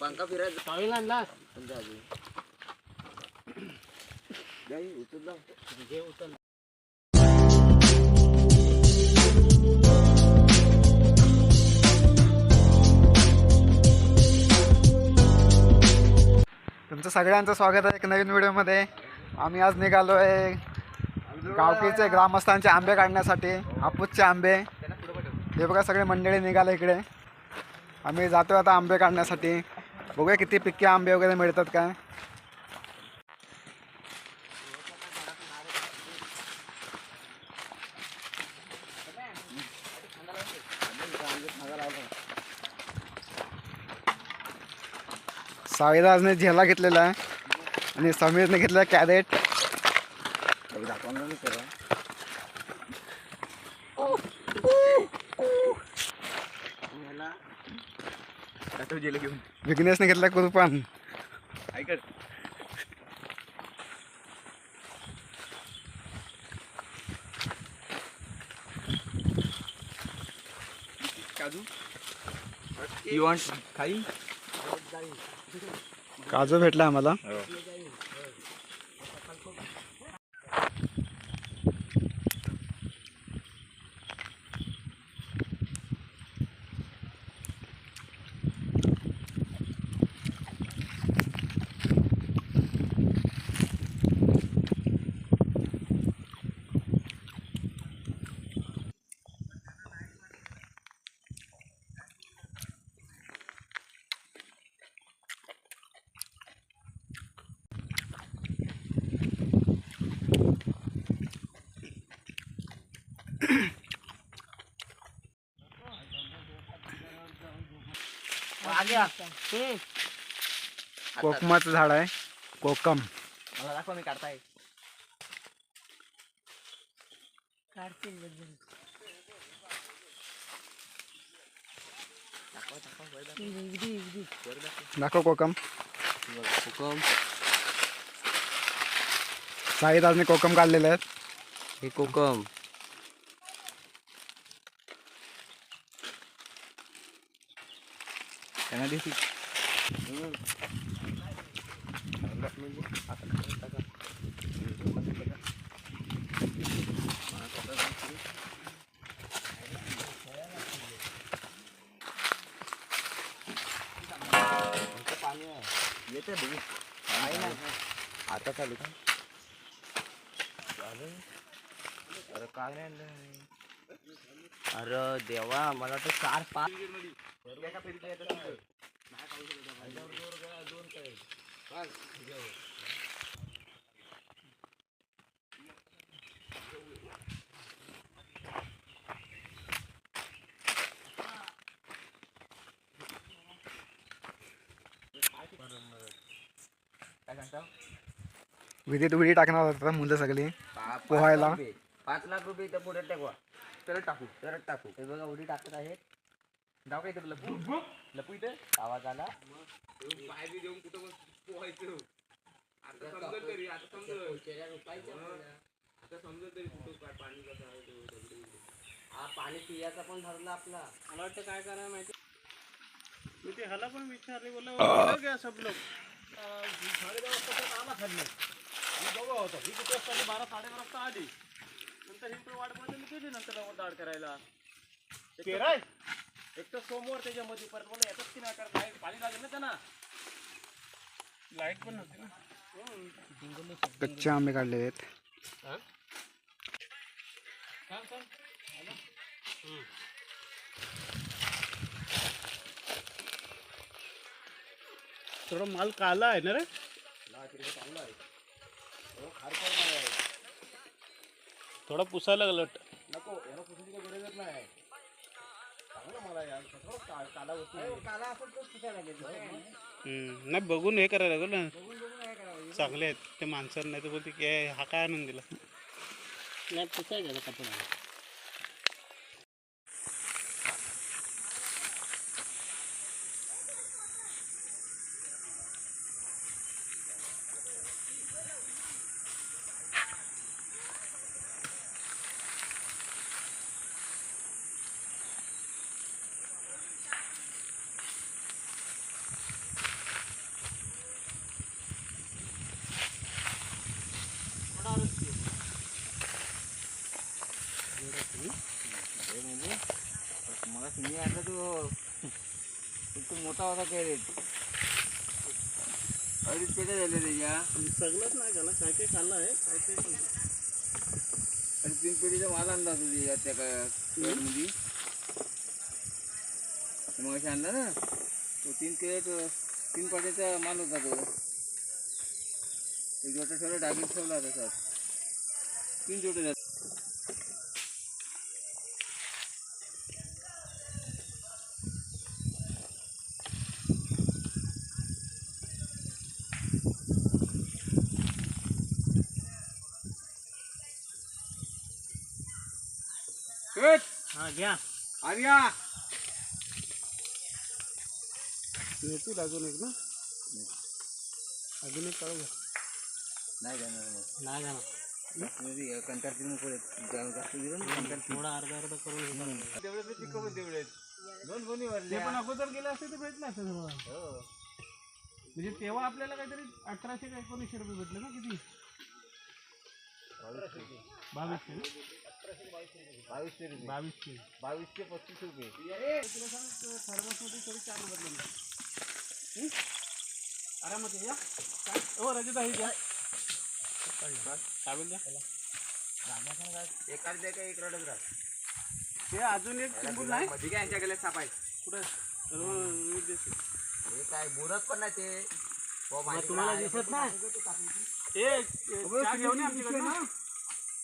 पंखा फिरायचं उचलला घे उचल तुमचं सगळ्यांचं स्वागत आहे एक नवीन व्हिडिओमध्ये. आम्ही आज निघालो आहे गावकीचे ग्रामस्थांचे आंबे काढण्यासाठी हापूसचे आंबे. हे बघा सगळे मंडळी निघाले इकडे. आम्ही जातो आता आंबे काढण्यासाठी. बघूया किती पिक्के आंबे वगैरे मिळतात काय. साईदासने झेला घेतलेला आहे. आणि समीरने घेतला कॅरेट. करा घेऊन. विघ्नेशने घेतला कुरपान. ऐकत. काजू? यू वॉन्ट खाई? काजू भेटला आम्हाला. कोकमाचं झाड आहे. कोकम. मला दाखवा मी काढताय. दाखव कोकम. हुकम साईदासने कोकम काढलेले आहेत. हे कोकम. त्यांना दिसली येते बघू आहे ना आता चालू का अरे काय नाही अरे देवा मला तर चार पाच काय? सांगता? विधीत उडी टाकणार होता मुलं सगळी. पोहायला? लाख रुपये. पाच लाख रुपये इथं पुढे टाकवा. तर टाकू. तर टाकू. हे बघा उडी टाकत आहेत. डाव काय इथं लपू? लपू इथे? आवाज आला? पाणी पियाचा पण भरला आपला मला वाटतं काय करायला माहिती मी ते ह्याला पण विचारले बोलला "कुठे सब साडे दहा वाजता आला खाली मी दोघं होतो ही किती वाजता बारा साडे वाजता आली नंतर ही पण वाटमध्ये मी गेली नंतर दाड करायला एक एक तर सोमवार त्याच्यामध्ये परत मला येतात की नाही कारण लाईट पाणी लागेल ना। त्यांना लाईट पण नव्हती ना। कच्चे आंबे काढलेले आहेत सांग सांग थोडा माल काला आहे ना रे? थोडा पुसायला लागला वाटतं. नको याला कुठे गरजच नाही मला यार का- काला पुसायला हम्म, नाही बघून हे करायला लागेल ना. चांगले आहेत. ते माणसं नाही तर बोलते की "ए, हा काय आणून दिला? नाही पुसायचं कपडा लाकडावरच ते. हे म्हणजे मला तुम्ही आता तो तो मोठा होता कॅरेट अडीच पेट्या झाले त्याच्या सगळंच नाही झालं. काय काय खाल्लं आहे? काय काय. आणि तीन पेढीचा माल आणला होता त्याच्यात त्या काय मध्ये मग अशी आणला ना? तो तीन कॅरेट तीन पाट्याचा माल होता तो. एक जोटा ठेवला डागीत ठेवला तसाच तीन जोटे झाले हा घ्या. आर्या येतील अजून एक ना? अजून एक काढू घ्या. नाही जाणार मग. नाही जाणार. म्हणजे कंटाळ तीन मोकळे जास्त दिलं ना कंटाळ थोडा अर्धा अर्धा करून हे करा. तेवढे ते चिकन तेवढे दोन कोणी ते पण अगोदर गेले असते तर भेटलं असतं तुम्हाला. हो. म्हणजे तेव्हा आपल्याला काहीतरी अठराशे का एकोणीसशे रुपये भेटले ना किती? बावीसशे ना? बावीसशे रुपये. बावीसशे बावीसशे पस्तीस रुपये. तुला सांग थर्मसमध्ये तरी चार बदलले आरामात ये, हो रजत आहे द्या. काढून द्या का एक रडत राहत. ते अजून एक चिंबूड नाही? मध्ये काय यांच्या गेल्या साप आहे? कुठं हो. हे काय बोलत पण नाही ते. हो, तुम्हाला दिसत नाही? ए घेऊन आमच्याकडे.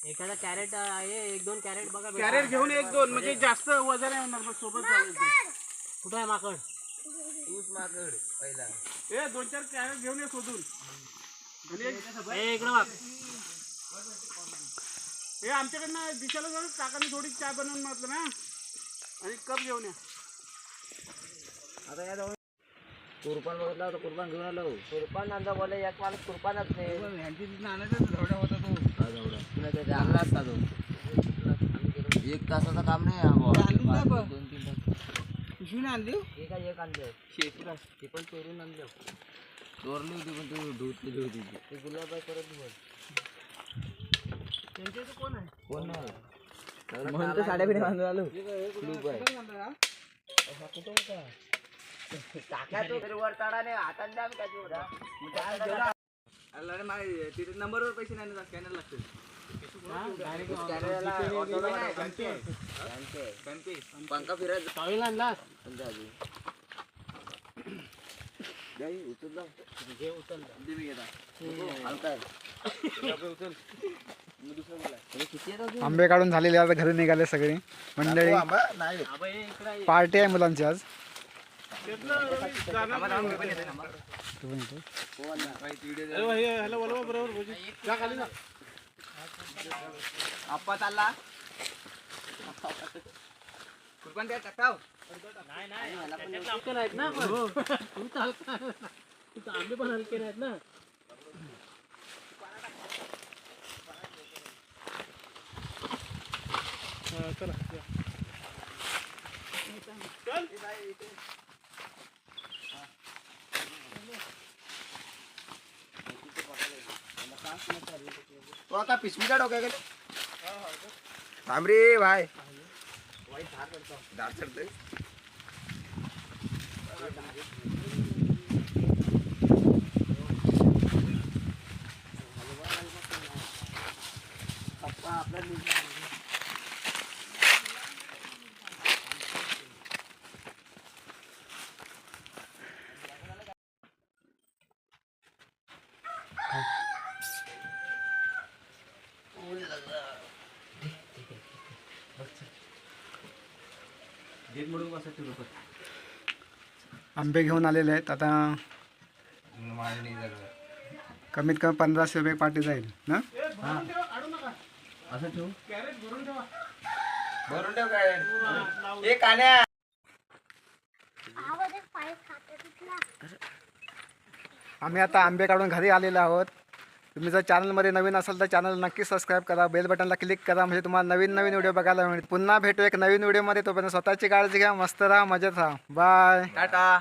एखादा कॅरेट आहे एक दोन कॅरेट बघा. कॅरेट घेऊन ये एक दोन म्हणजे जास्त वजन आहे होणार मग सोबत. कुठं आहे माकड? ऊस माकड पहिला. ए दोन चार कॅरेट घेऊन ये शोधून आणि एक- ए, इकडं बघ. हे आमच्याकडनं दिशाला जाऊ काकाने थोडी चहा बनवून म्हटलं ना. आणि कप घेऊन या. आता या जवळ कुरपान बघितला होता कुरपान घेऊन आलो. कुरपान नंदा बोले यात मला कुरपानच नाही. ह्यांची तिथं आणायचं धवडा होता तो. आणला असता तो. एक तासाचं काम नाही हा बुवा. दोन तीन तास. आणली एक आहे एक आणलं. शेतीला ते पण चोरून आणलं. चोरली होती पण ते धुतली होती ते. गुलाबाई करत त्यांच्या इथे कोण आहे? कोण नाही म्हणून तर साड्या बिड्या बांधून आलो. तो चढा तिथे नंबरवर पैसे नाही ना स्कॅनर लागतील. पंखा फिरायचं घे उचल आंबे काढून झालेले आता घरी निघाले सगळे. मंडळी. पार्टी आहे मुलांची आज. आप्पा चालला कुरबान द्या टाकाव नाहीत ना पण. आंबे पण हलके नाहीत ना चला या. चल तो आता पिशवीचा डोक्या गेले थांब रे भाई. दार चढतोय. आंबे घेऊन आलेले आहेत. आता कमीत कमी पंधराशे रुपये पार्टी जाईल ना. असं ठेवू? भरून ठेवा. काय? कान्या. आम्ही आता आंबे काढून घरी आलेलो आहोत. तुम्ही जर चॅनलमध्ये नवीन असाल तर चॅनल नक्की सबस्क्राईब करा बेल बटनला क्लिक करा म्हणजे तुम्हाला नवीन नवीन व्हिडिओ बघायला मिळेल पुन्हा भेटू एक नवीन व्हिडिओमध्ये तोपर्यंत स्वतःची काळजी घ्या मस्त राहा मजेत राहा. Bye tata.